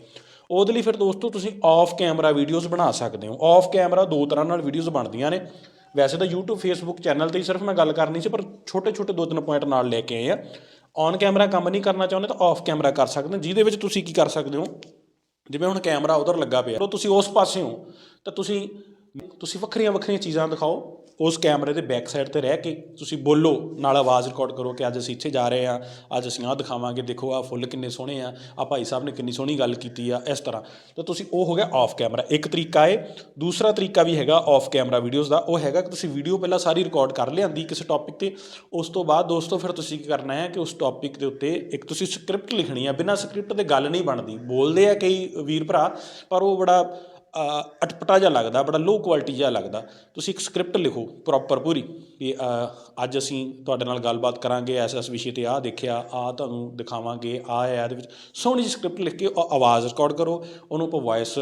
ਉਹਦੇ ਲਈ ਫਿਰ ਦੋਸਤੋ ਤੁਸੀਂ ਆਫ ਕੈਮਰਾ ਵੀਡੀਓਜ਼ ਬਣਾ ਸਕਦੇ ਹੋ। ਆਫ ਕੈਮਰਾ ਦੋ ਤਰ੍ਹਾਂ ਨਾਲ ਵੀਡੀਓਜ਼ ਬਣਦੀਆਂ ਨੇ। ਵੈਸੇ ਤਾਂ YouTube, Facebook ਚੈਨਲ ਤੇ ਹੀ ਸਿਰਫ ਮੈਂ ਗੱਲ ਕਰਨੀ ਸੀ, ਪਰ ਛੋਟੇ ਛੋਟੇ ਦੋ ਤਿੰਨ ਪੁਆਇੰਟ ਨਾਲ ਲੈ ਕੇ ਆਏ ਆ। ਔਨ ਕੈਮਰਾ ਕੰਮ ਨਹੀਂ ਕਰਨਾ ਚਾਹੁੰਦੇ ਤਾਂ ਆਫ ਕੈਮਰਾ ਕਰ ਸਕਦੇ ਹੋ। ਜਿਹਦੇ ਵਿੱਚ ਤੁਸੀਂ ਕੀ ਕਰ ਸਕਦੇ ਹੋ? ਜਿਵੇਂ ਹੁਣ ਕੈਮਰਾ ਉਧਰ ਲੱਗਾ ਪਿਆ। ਜਦੋਂ ਤੁਸੀਂ ਉਸ ਪਾਸੇ ਹੋ ਤਾਂ ਤੁਸੀਂ ਤੁਸੀਂ ਵੱਖਰੀਆਂ ਵੱਖਰੀਆਂ ਚੀਜ਼ਾਂ ਦਿਖਾਓ। ਉਸ ਕੈਮਰੇ ਦੇ ਬੈਕ ਸਾਈਡ ਤੇ ਰਹਿ ਕੇ ਤੁਸੀਂ ਬੋਲੋ, ਨਾਲ ਆਵਾਜ਼ ਰਿਕਾਰਡ ਕਰੋ ਕਿ ਅੱਜ ਅਸੀਂ ਇੱਥੇ ਜਾ ਰਹੇ ਆ ਅੱਜ ਅਸੀਂ ਆਹ ਦਿਖਾਵਾਂਗੇ, ਦੇਖੋ ਆਹ ਫੁੱਲ ਕਿੰਨੇ ਸੋਹਣੇ ਆ ਆ ਭਾਈ ਸਾਹਿਬ ਨੇ ਕਿੰਨੀ ਸੋਹਣੀ ਗੱਲ ਕੀਤੀ ਆ, ਇਸ ਤਰ੍ਹਾਂ। ਤਾਂ ਤੁਸੀਂ ਉਹ ਹੋ ਗਿਆ ਆਫ ਕੈਮਰਾ ਇੱਕ ਤਰੀਕਾ ਹੈ ਦੂਸਰਾ ਤਰੀਕਾ ਵੀ ਹੈਗਾ ਆਫ ਕੈਮਰਾ ਵੀਡੀਓਜ਼ ਦਾ, ਉਹ ਹੈਗਾ ਕਿ ਤੁਸੀਂ ਵੀਡੀਓ ਪਹਿਲਾਂ ਸਾਰੀ ਰਿਕਾਰਡ ਕਰ ਲਿਆਂਦੀ ਕਿਸੇ ਟੌਪਿਕ ਤੇ, ਉਸ ਤੋਂ ਬਾਅਦ ਦੋਸਤੋ ਫਿਰ ਤੁਸੀਂ ਕੀ ਕਰਨਾ ਹੈ ਕਿ ਉਸ ਟੌਪਿਕ ਦੇ ਉੱਤੇ ਇੱਕ ਤੁਸੀਂ ਸਕ੍ਰਿਪਟ ਲਿਖਣੀ ਆ, ਬਿਨਾਂ ਸਕ੍ਰਿਪਟ ਦੇ ਗੱਲ ਨਹੀਂ ਬਣਦੀ। ਬੋਲਦੇ ਆ ਕਈ ਵੀਰ ਭਰਾ, ਪਰ ਉਹ ਬੜਾ ਅਟਪਟਾ ਜਿਹਾ ਲੱਗਦਾ, ਬੜਾ ਲੋ ਕੁਆਲਿਟੀ ਜਿਹਾ ਲੱਗਦਾ। ਤੁਸੀਂ ਇੱਕ ਸਕ੍ਰਿਪਟ ਲਿਖੋ ਪ੍ਰੋਪਰ ਪੂਰੀ, ਵੀ ਅੱਜ ਅਸੀਂ ਤੁਹਾਡੇ ਨਾਲ ਗੱਲਬਾਤ ਕਰਾਂਗੇ ਐਸ ਐਸ ਵਿਸ਼ੇ ਤੇ ਆਹ ਦੇਖਿਆ, ਆਹ ਤੁਹਾਨੂੰ ਦਿਖਾਵਾਂਗੇ, ਆਹ ਹੈ, ਇਹਦੇ ਵਿੱਚ। ਸੋਹਣੀ ਜਿਹੀ ਸਕ੍ਰਿਪਟ ਲਿਖ ਕੇ ਉਹ ਆਵਾਜ਼ ਰਿਕਾਰਡ ਕਰੋ। ਉਹਨੂੰ ਆਪਾਂ ਵਾਇਸ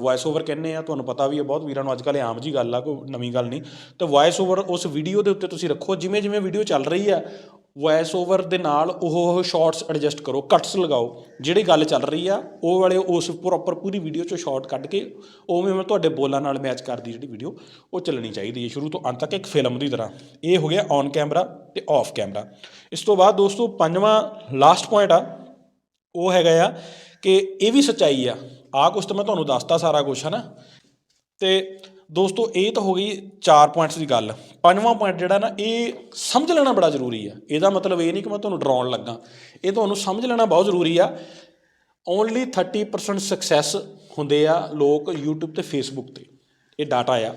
ਵਾਇਸ ਓਵਰ ਕਹਿੰਦੇ ਆ ਤੁਹਾਨੂੰ ਪਤਾ ਵੀ ਹੈ, ਬਹੁਤ ਵੀਰਾਂ ਨੂੰ ਅੱਜ ਕੱਲ੍ਹ ਇਹ ਆਮ ਜੀ ਗੱਲ ਆ, ਕੋਈ ਨਵੀਂ ਗੱਲ ਨਹੀਂ। ਤੇ ਵਾਇਸ ਓਵਰ ਉਸ ਵੀਡੀਓ ਦੇ ਉੱਤੇ ਤੁਸੀਂ ਰੱਖੋ ਜਿਵੇਂ ਜਿਵੇਂ ਵੀਡੀਓ ਚੱਲ ਰਹੀ ਆ ਵਾਇਸ ਓਵਰ ਦੇ ਨਾਲ ਉਹ ਸ਼ਾਰਟਸ ਐਡਜਸਟ ਕਰੋ ਕੱਟਸ ਲਗਾਓ। ਜਿਹੜੀ ਗੱਲ ਚੱਲ ਰਹੀ ਆ, ਉਹ ਵਾਲੇ ਉਸ ਪ੍ਰੋਪਰ ਪੂਰੀ ਵੀਡੀਓ ਚੋਂ ਸ਼ਾਰਟ ਕੱਢ ਕੇ ਉਵੇਂ ਉਵੇਂ ਤੁਹਾਡੇ ਬੋਲਾਂ ਨਾਲ ਮੈਚ ਕਰਦੀ ਜਿਹੜੀ ਵੀਡੀਓ ਉਹ ਚੱਲਣੀ ਚਾਹੀਦੀ ਹੈ। ਸ਼ੁਰੂ ਤੋਂ ਅੰਤ ਤੱਕ ਇੱਕ ਫਿਲਮ ਦੀ ਤਰ੍ਹਾਂ। ਇਹ ਹੋ ਗਿਆ ਔਨ ਕੈਮਰਾ ਤੇ ਆਫ ਕੈਮਰਾ ਇਸ ਤੋਂ ਬਾਅਦ ਦੋਸਤੋ, ਪੰਜਵਾਂ ਲਾਸਟ ਪੁਆਇੰਟ ਆ, ਉਹ ਹੈਗਾ ਆ ਕਿ ਇਹ ਵੀ ਸੱਚਾਈ ਆ। ਆ ਕੁਛ ਤਾਂ ਮੈਂ ਤੁਹਾਨੂੰ ਦੱਸਤਾ ਸਾਰਾ ਕੁਝ ਹੈ ਨਾ ਤੇ ਦੋਸਤੋ, ਇਹ ਤਾਂ ਹੋ ਗਈ ਚਾਰ ਪੁਆਇੰਟਸ ਦੀ ਗੱਲ। ਪੰਜਵਾਂ ਪੁਆਇੰਟ ਜਿਹੜਾ ਨਾ, ਇਹ ਸਮਝ ਲੈਣਾ ਬੜਾ ਜ਼ਰੂਰੀ ਆ। ਇਹਦਾ ਮਤਲਬ ਇਹ ਨਹੀਂ ਕਿ ਮੈਂ ਤੁਹਾਨੂੰ ਡਰਾਉਣ ਲੱਗਾ। ਇਹ ਤੁਹਾਨੂੰ ਸਮਝ ਲੈਣਾ ਬਹੁਤ ਜ਼ਰੂਰੀ ਆ। ਓਨਲੀ 30% ਸਕਸੈਸ ਹੁੰਦੇ ਆ ਲੋਕ YouTube ਤੇ Facebook ਤੇ। ਇਹ ਡਾਟਾ ਆ।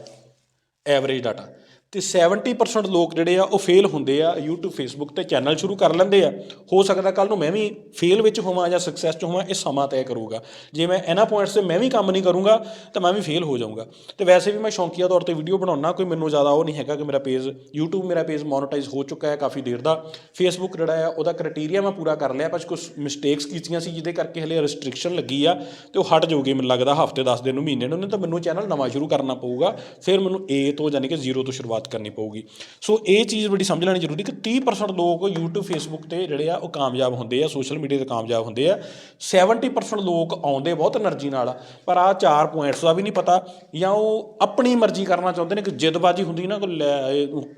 ਐਵਰੇਜ ਡਾਟਾ ਤੇ 70% ਲੋਕ ਜਿਹੜੇ ਆ, ਉਹ ਫੇਲ ਹੁੰਦੇ ਆ YouTube, Facebook ਤੇ ਚੈਨਲ ਸ਼ੁਰੂ ਕਰ ਲੈਂਦੇ ਆ। ਹੋ ਸਕਦਾ ਕੱਲ ਨੂੰ ਮੈਂ ਵੀ ਫੇਲ ਵਿੱਚ ਹੋਵਾਂ ਜਾਂ ਸਕਸੈਸ 'ਚ ਹੋਵਾਂ, ਇਹ ਸਮਾਂ ਤੈਅ ਕਰੂਗਾ। ਜੇ ਮੈਂ ਇਹਨਾਂ ਪੁਆਇੰਟਸ ਤੇ ਮੈਂ ਵੀ ਕੰਮ ਨਹੀਂ ਕਰੂੰਗਾ, ਤਾਂ ਮੈਂ ਵੀ ਫੇਲ ਹੋ ਜਾਊਂਗਾ। ਤੇ ਵੈਸੇ ਵੀ ਮੈਂ ਸ਼ੌਂਕੀਆ ਤੌਰ ਤੇ ਵੀਡੀਓ ਬਣਾਉਣਾ ਕੋਈ ਮੈਨੂੰ ਜ਼ਿਆਦਾ ਉਹ ਨਹੀਂ ਹੈਗਾ ਕਿ ਮੇਰਾ ਪੇਜ YouTube ਮੇਰਾ ਪੇਜ ਮੋਨੇਟਾਈਜ਼ ਹੋ ਚੁੱਕਾ ਹੈ ਕਾਫੀ ਦੇਰ ਦਾ। Facebook ਜਿਹੜਾ ਆ ਉਹਦਾ ਕ੍ਰਾਈਟੇਰੀਆ ਮੈਂ ਪੂਰਾ ਕਰ ਲਿਆ ਪਰ ਕੁਝ ਮਿਸਟੇਕਸ ਕੀਤੀਆਂ ਸੀ, ਜਿਹਦੇ ਕਰਕੇ ਹਲੇ ਰੈਸਟ੍ਰਿਕਸ਼ਨ ਲੱਗੀ ਆ ਤੇ ਉਹ ਹਟ ਜਾਊਗੀ ਮੈਨੂੰ ਲੱਗਦਾ ਹਫ਼ਤੇ 10 ਦਿਨ ਨੂੰ ਮਹੀਨੇ ਨੂੰ, ਨਹੀਂ ਤਾਂ ਮੈਨੂੰ ਚੈਨਲ ਨਵਾਂ ਸ਼ੁਰੂ ਕਰਨਾ ਪਊਗਾ। ਫਿਰ ਮੈਨੂੰ A ਤੋਂ ਯਾਨੀ ਕਿ ਜ਼ੀਰੋ ਤੋਂ ਸ਼ੁਰੂਆਤ ਸ਼ੁਰੂਆਤ ਕਰਨੀ ਪਊਗੀ। ਸੋ ਇਹ ਚੀਜ਼ ਬੜੀ ਸਮਝ ਲੈਣੀ ਜ਼ਰੂਰੀ ਕਿ 30% ਲੋਕ YouTube, Facebook ਤੇ ਜਿਹੜੇ ਆ, ਉਹ ਕਾਮਯਾਬ ਹੁੰਦੇ ਆ ਸੋਸ਼ਲ ਮੀਡੀਆ ਤੇ ਕਾਮਯਾਬ ਹੁੰਦੇ ਆ। 70% ਲੋਕ ਆਉਂਦੇ ਬਹੁਤ એનર્ਜੀ ਨਾਲ, ਪਰ ਆ ਚਾਰ ਪੁਆਇੰਟਸ ਦਾ ਵੀ ਨਹੀਂ ਪਤਾ, ਜਾਂ ਉਹ ਆਪਣੀ ਮਰਜ਼ੀ ਕਰਨਾ ਚਾਹੁੰਦੇ ਨੇ, ਕਿ ਜਿੱਦਬਾਜ਼ੀ ਹੁੰਦੀ ਨਾ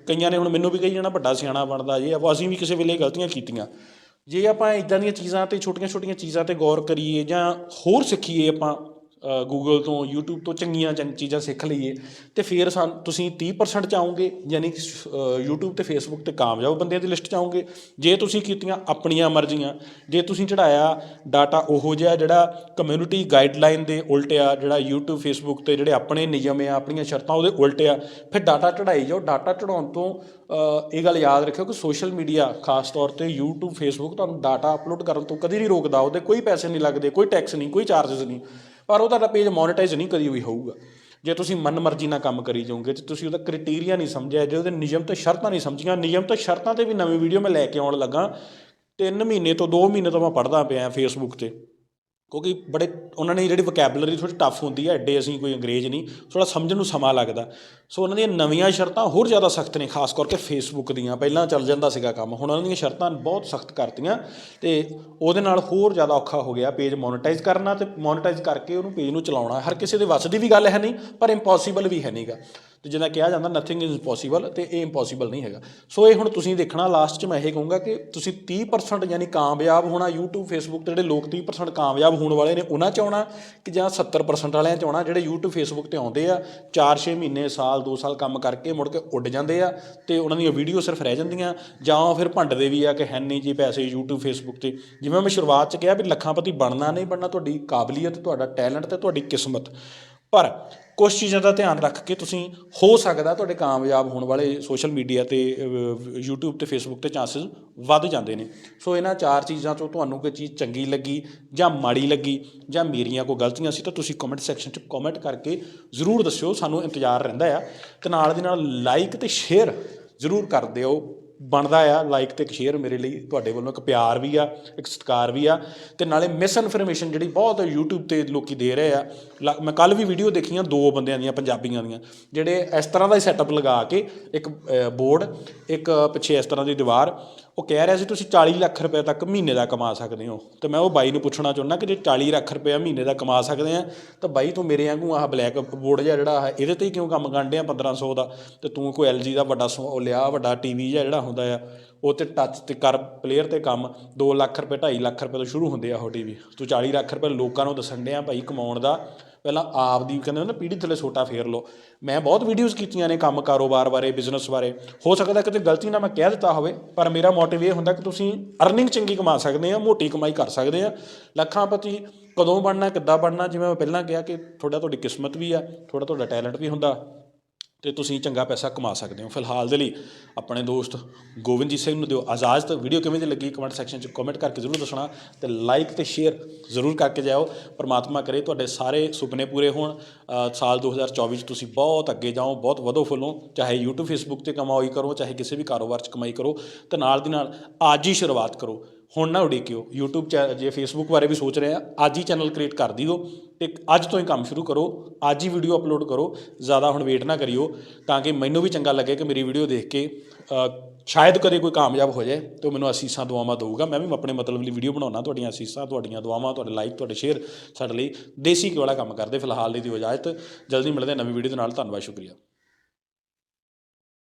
ਕਈਆਂ ਨੇ ਹੁਣ ਮੈਨੂੰ ਵੀ ਕਹੀ ਜਾਣਾ, ਵੱਡਾ ਸਿਆਣਾ ਬਣਦਾ ਜੇ ਅਸੀਂ ਵੀ ਕਿਸੇ ਵੇਲੇ ਗਲਤੀਆਂ ਕੀਤੀਆਂ। ਜੇ ਆਪਾਂ ਇਦਾਂ ਦੀਆਂ ਚੀਜ਼ਾਂ ਤੇ, ਛੋਟੀਆਂ-ਛੋਟੀਆਂ ਚੀਜ਼ਾਂ ਤੇ ਗੌਰ ਕਰੀਏ ਜਾਂ ਹੋਰ ਸਿੱਖੀਏ ਆਪਾਂ ਗੂਗਲ ਤੋਂ YouTube ਤੋਂ ਚੰਗੀਆਂ ਚੰਗ ਚੀਜ਼ਾਂ ਸਿੱਖ ਲਈਏ ਤੇ ਫਿਰ ਸਾਨ ਤੁਸੀਂ 30% ਚ ਆਉਂਗੇ ਯਾਨੀ ਕਿ ਅ, YouTube ਤੇ Facebook ਤੇ ਕਾਮਯਾਬ ਬੰਦਿਆਂ ਦੀ ਲਿਸਟ ਚ ਆਉਂਗੇ ਜੇ ਤੁਸੀਂ ਕੀਤੀਆਂ ਆਪਣੀਆਂ ਮਰਜ਼ੀਆਂ ਜੇ ਤੁਸੀਂ ਚੜਾਇਆ ਡਾਟਾ ਉਹੋ ਜਿਹਾ ਜਿਹੜਾ ਕਮਿਊਨਿਟੀ ਗਾਈਡਲਾਈਨ ਦੇ ਉਲਟ ਆ ਜਿਹੜਾ YouTube Facebook ਤੇ ਜਿਹੜੇ ਆਪਣੇ ਨਿਯਮ ਆ ਆਪਣੀਆਂ ਸ਼ਰਤਾਂ ਉਹਦੇ ਉਲਟ ਆ ਫਿਰ ਡਾਟਾ ਚੜਾਈ ਜਾਓ। ਡਾਟਾ ਚੜਾਉਣ ਤੋਂ ਇਹ ਗੱਲ ਯਾਦ ਰੱਖਿਓ ਕਿ ਸੋਸ਼ਲ ਮੀਡੀਆ ਖਾਸ ਤੌਰ ਤੇ YouTube Facebook ਤੁਹਾਨੂੰ ਡਾਟਾ ਅਪਲੋਡ ਕਰਨ ਤੋਂ ਕਦੀ ਨਹੀਂ ਰੋਕਦਾ ਉਹਦੇ ਕੋਈ ਪੈਸੇ ਨਹੀਂ ਲੱਗਦੇ ਕੋਈ ਟੈਕਸ ਨਹੀਂ ਕੋਈ ਚਾਰजेस ਨਹੀਂ। ਪਰ ਉਹ ਤੁਹਾਡਾ ਪੇਜ ਮੋਨੇਟਾਈਜ਼ ਨਹੀਂ ਕਦੀ ਵੀ ਹੋਊਗਾ। ਜੇ ਤੁਸੀਂ ਮਨਮਰਜ਼ੀ ਨਾਲ ਕੰਮ ਕਰੀ ਜਾਓਗੇ ਤੇ ਤੁਸੀਂ ਉਹਦਾ ਕ੍ਰਾਈਟੇਰੀਆ ਨਹੀਂ ਸਮਝਿਆ, ਜੇ ਉਹਦੇ ਨਿਯਮ ਤੇ ਸ਼ਰਤਾਂ ਨਹੀਂ ਸਮਝੀਆਂ, ਨਿਯਮ ਤੇ ਸ਼ਰਤਾਂ ਤੇ ਵੀ ਨਵੀਂ ਵੀਡੀਓ ਮੈਂ ਲੈ ਕੇ ਆਉਣ ਲੱਗਾ 3 ਮਹੀਨੇ ਤੋਂ 2 ਮਹੀਨੇ ਤੋਂ ਮੈਂ ਪੜ੍ਹਦਾ ਪਿਆ ਫੇਸਬੁੱਕ ਤੇ। ਕਿਉਂਕਿ ਬੜੇ ਉਹਨਾਂ ਨੇ ਜਿਹੜੀ ਵੋਕੈਬਲਰੀ ਥੋੜੀ ਟਫ ਹੁੰਦੀ ਹੈ, ਐਡੇ ਅਸੀਂ ਕੋਈ ਅੰਗਰੇਜ਼ ਨਹੀਂ ਥੋੜਾ ਸਮਝਣ ਨੂੰ ਸਮਾਂ ਲੱਗਦਾ। ਸੋ ਉਹਨਾਂ ਦੀਆਂ ਨਵੀਆਂ ਸ਼ਰਤਾਂ ਹੋਰ ਜ਼ਿਆਦਾ ਸਖਤ ਨੇ, ਖਾਸ ਕਰਕੇ ਫੇਸਬੁੱਕ ਦੀਆਂ। ਪਹਿਲਾਂ ਚੱਲ ਜਾਂਦਾ ਸੀਗਾ ਕੰਮ, ਹੁਣ ਉਹਨਾਂ ਦੀਆਂ ਸ਼ਰਤਾਂ ਬਹੁਤ ਸਖਤ ਕਰਤੀਆਂ ਤੇ ਉਹਦੇ ਨਾਲ ਹੋਰ ਜ਼ਿਆਦਾ ਔਖਾ ਹੋ ਗਿਆ ਪੇਜ ਮੋਨੇਟਾਈਜ਼ ਕਰਨਾ ਤੇ ਮੋਨੇਟਾਈਜ਼ ਕਰਕੇ ਉਹਨੂੰ ਪੇਜ ਨੂੰ ਚਲਾਉਣਾ। ਹਰ ਕਿਸੇ ਦੇ ਵੱਸ ਦੀ ਵੀ ਗੱਲ ਹੈ ਨਹੀਂ, ਪਰ ਇੰਪੋਸੀਬਲ ਵੀ ਹੈ ਨਹੀਂਗਾ ਤੇ ਜਿੱਦਾਂ ਕਿਹਾ ਜਾਂਦਾ ਨਥਿੰਗ ਇਜ਼ ਇੰਪੋਸੀਬਲ ਤੇ ਇਹ ਇੰਪੋਸੀਬਲ ਨਹੀਂ ਹੈਗਾ। ਸੋ ਇਹ ਹੁਣ ਤੁਸੀਂ ਦੇਖਣਾ ਲਾਸਟ 'ਚ ਮੈਂ ਇਹ ਕਹੂੰਗਾ ਕਿ ਤੁਸੀਂ 30% ਯਾਨੀ ਕਾਮਯਾਬ ਹੋਣਾ, YouTube, Facebook ਤੇ ਜਿਹੜੇ ਲੋਕ 30% ਕਾਮਯਾਬ ਹੋਣ ਵਾਲੇ ਨੇ, ਉਹਨਾਂ 'ਚ ਆਉਣਾ ਕਿ ਜਾਂ 70% ਵਾਲਿਆਂ 'ਚ ਆਉਣਾ, ਜਿਹੜੇ YouTube, Facebook ਤੇ ਆਉਂਦੇ ਆ 4-6 ਮਹੀਨੇ, ਸਾਲ 2 ਸਾਲ ਕੰਮ ਕਰਕੇ ਮੁੜ ਕੇ ਉੱਡ ਜਾਂਦੇ ਆ ਤੇ ਉਹਨਾਂ ਦੀਆਂ ਵੀਡੀਓ ਸਿਰਫ ਰਹਿ ਜਾਂਦੀਆਂ। ਜਾਂ ਉਹ ਫਿਰ ਭੰਡਦੇ ਵੀ ਆ ਕਿ ਹੈ ਨਹੀਂ ਜੀ ਪੈਸੇ YouTube, Facebook ਤੇ। ਜਿਵੇਂ ਮੈਂ ਸ਼ੁਰੂਆਤ 'ਚ ਕਿਹਾ ਵੀ ਲੱਖਾਂਪਤੀ ਬਣਨਾ ਨਹੀਂ ਬਣਨਾ, ਤੁਹਾਡੀ ਕਾਬਲੀਅਤ, ਤੁਹਾਡਾ ਟੈਲੈਂਟ ਤੇ ਤੁਹਾਡੀ ਕਿਸਮਤ। ਪਰ ਕੁਝ ਚੀਜ਼ਾਂ ਦਾ ਧਿਆਨ ਰੱਖ ਕੇ ਤੁਸੀਂ ਹੋ ਸਕਦਾ ਤੁਹਾਡੇ ਕਾਮਯਾਬ ਹੋਣ ਵਾਲੇ ਸੋਸ਼ਲ ਮੀਡੀਆ ਤੇ ਅਹ, YouTube ਤੇ Facebook ਤੇ ਚਾਂਸਸ ਵੱਧ ਜਾਂਦੇ ਨੇ। ਸੋ ਇਹਨਾਂ ਚਾਰ ਚੀਜ਼ਾਂ ਤੋਂ ਤੁਹਾਨੂੰ ਕੋਈ ਚੀਜ਼ ਚੰਗੀ ਲੱਗੀ ਜਾਂ ਮਾੜੀ ਲੱਗੀ ਜਾਂ ਮੇਰੀਆਂ ਕੋਈ ਗਲਤੀਆਂ ਸੀ ਤਾਂ ਤੁਸੀਂ ਕਮੈਂਟ ਸੈਕਸ਼ਨ 'ਚ ਕਮੈਂਟ ਕਰਕੇ ਜ਼ਰੂਰ ਦੱਸਿਓ ਸਾਨੂੰ ਇੰਤਜ਼ਾਰ ਰਹਿੰਦਾ ਆ। ਤੇ ਨਾਲ ਦੀ ਨਾਲ ਲਾਈਕ ਤੇ ਸ਼ੇਅਰ ਜ਼ਰੂਰ ਕਰ ਦਿਓ। ਬਣਦਾ ਆ ਲਾਈਕ ਤੇ ਇੱਕ ਸ਼ੇਅਰ ਮੇਰੇ ਲਈ ਤੁਹਾਡੇ ਵੱਲੋਂ ਇੱਕ ਪਿਆਰ ਵੀ ਆ, ਇੱਕ ਸਤਿਕਾਰ ਵੀ ਆ, ਤੇ ਨਾਲੇ ਮਿਸ ਇਨਫੋਰਮੇਸ਼ਨ ਜਿਹੜੀ ਬਹੁਤ YouTube ਤੇ ਲੋਕੀ ਦੇ ਰਹੇ ਆ, ਲ- ਮੈਂ ਕੱਲ ਵੀ ਵੀਡੀਓ ਦੇਖੀਆਂ ਦੋ ਬੰਦਿਆਂ ਦੀਆਂ, ਪੰਜਾਬੀਆਂ ਦੀਆਂ, ਜਿਹੜੇ ਇਸ ਤਰ੍ਹਾਂ ਦਾ ਹੀ ਸੈਟਅਪ ਲਗਾ ਕੇ ਇੱਕ ਬੋਰਡ ਇੱਕ ਪਿੱਛੇ ਇਸ ਤਰ੍ਹਾਂ ਦੀ ਦੀਵਾਰ ਉਹ ਕਹਿ ਰਿਹਾ ਸੀ, ਤੁਸੀਂ 40 ਲੱਖ ਰੁਪਏ ਤੱਕ ਮਹੀਨੇ ਦਾ ਕਮਾ ਸਕਦੇ ਹੋ। ਤੇ ਮੈਂ ਉਹ ਬਾਈ ਨੂੰ ਪੁੱਛਣਾ ਚਾਹੁੰਦਾ ਕਿ ਜੇ 40 ਲੱਖ ਰੁਪਏ ਮਹੀਨੇ ਦਾ ਕਮਾ ਸਕਦੇ ਆ, ਤਾਂ ਬਾਈ ਤੂੰ ਮੇਰੇ ਵਾਂਗੂ ਆਹ ਬਲੈਕ ਬੋਰਡ ਜਿਹਾ ਜਿਹੜਾ ਆ ਇਹਦੇ ਤੇ ਹੀ ਕਿਉਂ ਕੰਮ ਕਰਨ ਡਿਆ 1500 ਦਾ? ਤੇ ਤੂੰ ਕੋਈ LG ਦਾ ਵੱਡਾ ਸੋ- ਉਹ ਲਿਆ ਵੱਡਾ ਟੀਵੀ ਜਿਹਾ ਜਿਹੜਾ ਹੁੰਦਾ ਆ, ਉਹ ਤੇ ਟੱਚ ਤੇ ਕਰ ਪਲੇਅਰ ਤੇ ਕੰਮ 2 ਲੱਖ ਰੁਪਏ 2.5 ਲੱਖ ਰੁਪਏ ਤੋਂ ਸ਼ੁਰੂ ਹੁੰਦੇ ਆ ਉਹ ਟੀਵੀ ਤੂੰ 40 ਲੱਖ ਰੁਪਏ ਲੋਕਾਂ ਨੂੰ ਦੱਸਣ ਡਿਆ ਭਾਈ ਕਮਾਉਣ ਦਾ ਪਹਿਲਾਂ ਆਪ ਦੀ ਕਹਿੰਦੇ ਨਾ ਪੀੜੀ ਥੱਲੇ ਛੋਟਾ ਫੇਰ ਲਓ। ਮੈਂ ਬਹੁਤ ਵੀਡੀਓਜ਼ ਕੀਤੀਆਂ ਨੇ ਕੰਮ ਕਾਰੋਬਾਰ ਬਾਰੇ ਬਿਜ਼ਨਸ ਬਾਰੇ। ਹੋ ਸਕਦਾ ਕਿਤੇ ਗਲਤੀ ਨਾਲ ਮੈਂ ਕਹਿ ਦਿੱਤਾ ਹੋਵੇ, ਪਰ ਮੇਰਾ ਮੋਟਿਵ ਇਹ ਹੁੰਦਾ ਕਿ ਤੁਸੀਂ ਅਰਨਿੰਗ ਚੰਗੀ ਕਮਾ ਸਕਦੇ ਆ ਮੋਟੀ ਕਮਾਈ ਕਰ ਸਕਦੇ ਆ ਲੱਖਾਂਪਤੀ ਕਦੋਂ ਬਣਨਾ, ਕਿੱਦਾਂ ਬਣਨਾ, ਜਿਵੇਂ ਮੈਂ ਪਹਿਲਾਂ ਕਿਹਾ ਕਿ ਥੋੜਾ ਤੁਹਾਡੀ ਕਿਸਮਤ ਵੀ ਆ ਥੋੜਾ ਤੁਹਾਡਾ ਟੈਲੈਂਟ ਵੀ ਹੁੰਦਾ। ਤੇ ਤੁਸੀਂ ਚੰਗਾ ਪੈਸਾ ਕਮਾ ਸਕਦੇ ਹੋ। ਫਿਲਹਾਲ ਦੇ ਲਈ ਆਪਣੇ ਦੋਸਤ ਗੋਬਿੰਦਜੀਤ ਸਿੰਘ ਨੂੰ ਦਿਓ ਇਜਾਜ਼ਤ। ਵੀਡੀਓ ਕਿਵੇਂ ਦੀ ਲੱਗੀ ਕਮੈਂਟ ਸੈਕਸ਼ਨ 'ਚ ਕਮੈਂਟ ਕਰਕੇ ਜ਼ਰੂਰ ਦੱਸਣਾ ਤੇ ਲਾਈਕ ਤੇ ਸ਼ੇਅਰ ਜ਼ਰੂਰ ਕਰਕੇ ਜਾਓ ਪਰਮਾਤਮਾ ਕਰੇ ਤੁਹਾਡੇ ਸਾਰੇ ਸੁਪਨੇ ਪੂਰੇ ਹੋਣ। ਅ, ਸਾਲ 2024 ਚ ਤੁਸੀਂ ਬਹੁਤ ਅੱਗੇ ਜਾਓ ਬਹੁਤ ਵਧੋ ਫੁੱਲੋ। ਚਾਹੇ YouTube Facebook ਤੇ ਕਮਾਈ ਕਰੋ ਚਾਹੇ ਕਿਸੇ ਵੀ ਕਾਰੋਬਾਰ 'ਚ ਕਮਾਈ ਕਰੋ। ਤੇ ਨਾਲ ਦੀ ਨਾਲ ਅੱਜ ਹੀ ਸ਼ੁਰੂਆਤ ਕਰੋ। ਹੁਣ ਨਾ ਉਡੀਕਿਓ। YouTube ਚੈ ਜੇ Facebook ਬਾਰੇ ਵੀ ਸੋਚ ਰਹੇ ਆ ਅੱਜ ਹੀ ਚੈਨਲ ਕ੍ਰੀਏਟ ਕਰ ਦਿਓ ਤੇ ਅੱਜ ਤੋਂ ਹੀ ਕੰਮ ਸ਼ੁਰੂ ਕਰੋ ਅੱਜ ਹੀ ਵੀਡੀਓ ਅਪਲੋਡ ਕਰੋ ਜ਼ਿਆਦਾ ਹੁਣ ਵੇਟ ਨਾ ਕਰਿਓ ਤਾਂ ਕਿ ਮੈਨੂੰ ਵੀ ਚੰਗਾ ਲੱਗੇ ਕਿ ਮੇਰੀ ਵੀਡੀਓ ਦੇਖ ਕੇ ਅ, ਸ਼ਾਇਦ ਕਦੇ ਕੋਈ ਕਾਮਯਾਬ ਹੋ ਜਾਏ ਤੇ ਉਹ ਮੈਨੂੰ ਅਸੀਸਾਂ ਦੁਆਵਾਂ ਦਊਗਾ। ਮੈਂ ਵੀ ਆਪਣੇ ਮਤਲਬ ਲਈ ਵੀਡੀਓ ਬਣਾਉਣਾ ਤੁਹਾਡੀਆਂ ਅਸੀਸਾਂ ਤੁਹਾਡੀਆਂ ਦੁਆਵਾਂ ਤੁਹਾਡੇ ਲਾਈਕ ਤੁਹਾਡੇ ਸ਼ੇਅਰ ਸਾਡੇ ਲਈ ਦੇਸੀ ਘਿਓ ਵਾਲਾ ਕੰਮ ਕਰਦੇ ਫਿਲਹਾਲ ਲਈ ਦਿਓ ਇਜਾਜ਼ਤ ਜਲਦੀ ਮਿਲਦੇ ਹਾਂ ਨਵੀਂ ਵੀਡੀਓ ਦੇ ਨਾਲ। ਧੰਨਵਾਦ ਸ਼ੁਕਰੀਆ।